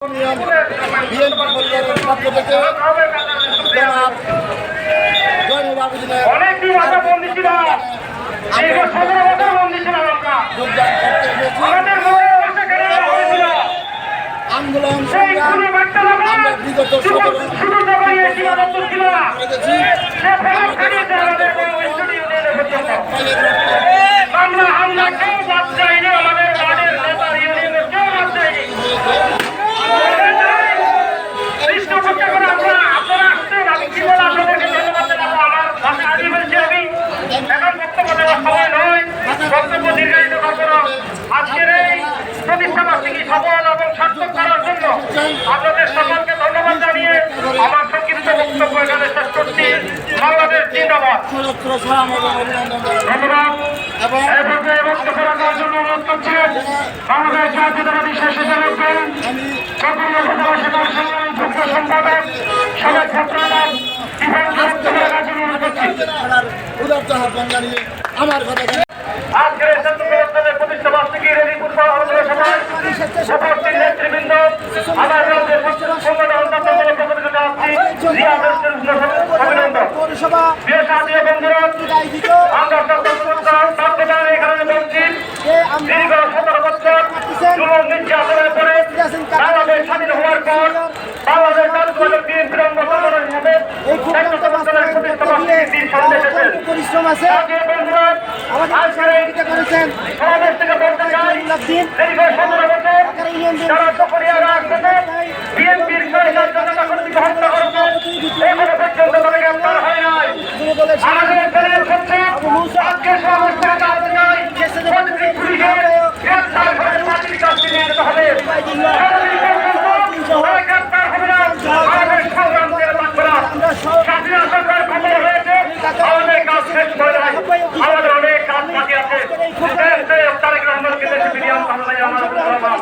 BNP পরিবারের পক্ষ থেকে জয়নুল আবেদিনের অনেকদিন সফল এবং সার্থক করার জন্য আপনাদের সকলকে ধন্যবাদ জানিয়ে আমার সংক্ষিপ্ত বক্তব্য এখানে শেষ করছি। বাংলাদেশ জিন্দাবাদ। ধন্যবাদ। এবং আমার কথা বছর জুলুম নির্যাতনের পরে বাংলাদেশ স্বাধীন হওয়ার পর বাংলাদেশ প্রতিষ্ঠা। পরিশ্রম আছে আমাদের আজকের এই সহযোগিতা করেছেন সমাবেশ থেকে বলতে চাই, উল্লাদিন দীর্ঘ সতেরো বছর যারা চকরিয়ারা আসতেছে, বিএনপির সরকার জনতা কর্তৃক হত্যা করেছে, এখনও পর্যন্ত তারা গ্রেপ্তার হয় নাই। দলের আমাদের দলের ক্ষেত্রে আজকে সমাবেশ থেকে জানতে চাই, প্রতিটি পুলিশকে গ্রেপ্তার করে পার্টির কাছে নিয়ে যেতে হবে। যতদিন পর্যন্ত তারা গ্রেপ্তার হবে না, আমাদের সংগ্রাম করে থাকবে না। স্বাধীনতা সরকার ক্ষমতা হয়েছে, আমাদের কাজ শেষ করে নাই। আমাদের অনেক কাজ বাকি আছে। দেশ দেশ তারেক রহমানকে দেশে ফিরিয়ে আনতে হবে, আমার রহমান।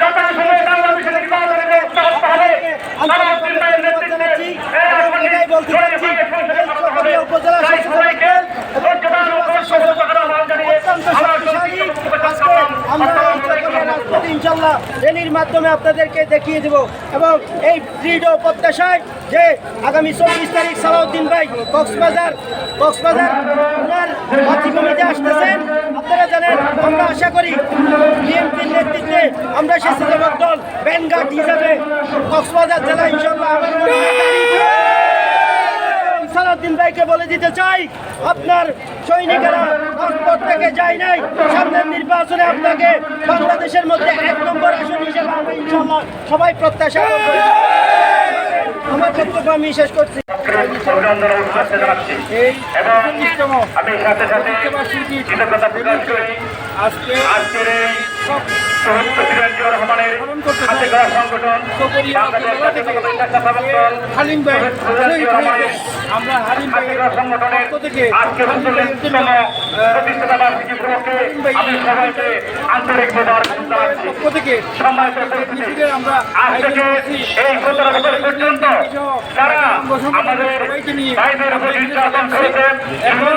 যতটা সময় বাংলাদেশে নির্বাচনের ব্যবস্থা করতে হবে, সালাউদ্দিন ভাইয়ের নেতৃত্বে এই আসনে জয়ী ভাইয়ের সংসদে পাঠাতে হবে। তাই সবাইকে ধৈর্যবান ও কষ্টসাধ্য করার আহ্বান জানিয়ে আমার সংক্ষিপ্ত বক্তব্য শেষ করলাম। আমরা আসসালামু আলাইকুম ওয়া ইনশাল্লাহ রেলির মাধ্যমে আপনাদেরকে দেখিয়ে দেব এবং এই দৃঢ় প্রত্যাশায় যে আগামী চব্বিশ তারিখ সালাউদ্দিন ভাই কক্সবাজার কক্সবাজার ওনার মাতৃভূমিতে আসতেছেন আপনারা জানেন আমরা আশা করি নেতৃত্বে আমরা দল ব্যানগার্ড হিসাবে কক্সবাজার জেলা ইনশাল্লাহ সালাউদ্দিন ভাইকে বলে দিতে চাই, আপনার সৈনিকেরা রাজপথ থেকে যায় নাই। সামনের নির্বাচনে আপনাকে বাংলাদেশের মধ্যে এক নম্বর আসন হিসেবে আমরা ইনশাল্লাহ সবাই প্রত্যাশা। আমার বক্তব্য আমি শেষ করছি। আমি সাথে সাথে কৃতজ্ঞতা প্রকাশ করি আজকে শহীদ জিয়াউর রহমানের হাতে গড়া সংগঠন হালিম ভাই আমরা হালিম গড়া সংগঠনের আজকে উনচল্লিশতম প্রতিষ্ঠাতা বার্ষিকী উপলক্ষে আমি সবাইকে আন্তরিক মোবারক পক্ষ থেকে সম্মানিত আমরা আজ থেকে এই সতেরো বছর পর্যন্ত তারা আমাদের ভাইদের উপর নির্যাতন করেছে এমন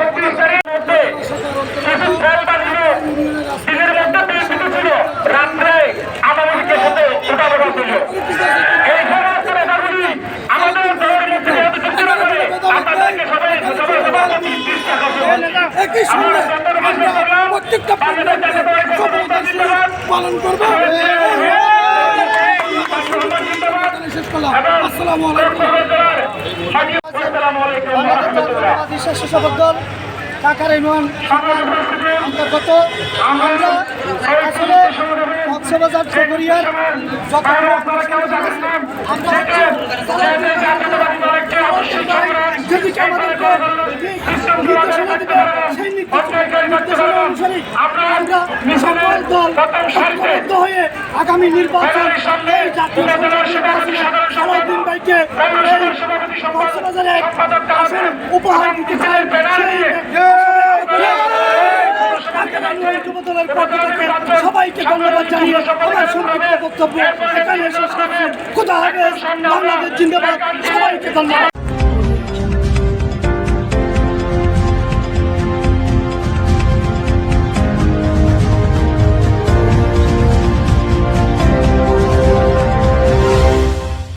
একই সঙ্গে আমরা প্রত্যেকটা পালন করব শেষ করলাম আসসালামু আলাইকুম স্বেচ্ছাসেবক দল ঢাকার ইউনিয়ন আমরা গত আমরা আসলে কক্সবাজার চকরিয়ার আমরা হয়ে আগামী নির্বাচন এই জাতীয় সালাউদ্দিন ভাইকে এই আসন উপহার দিতে চাই যুবদলের পক্ষ থেকে সবাইকে ধন্যবাদ জানিয়ে আমার সংক্ষিপ্ত বক্তব্য এখানে শেষ করছি। কোথা হবে? বাংলাদেশ জিন্দাবাদ। সবাইকে ধন্যবাদ।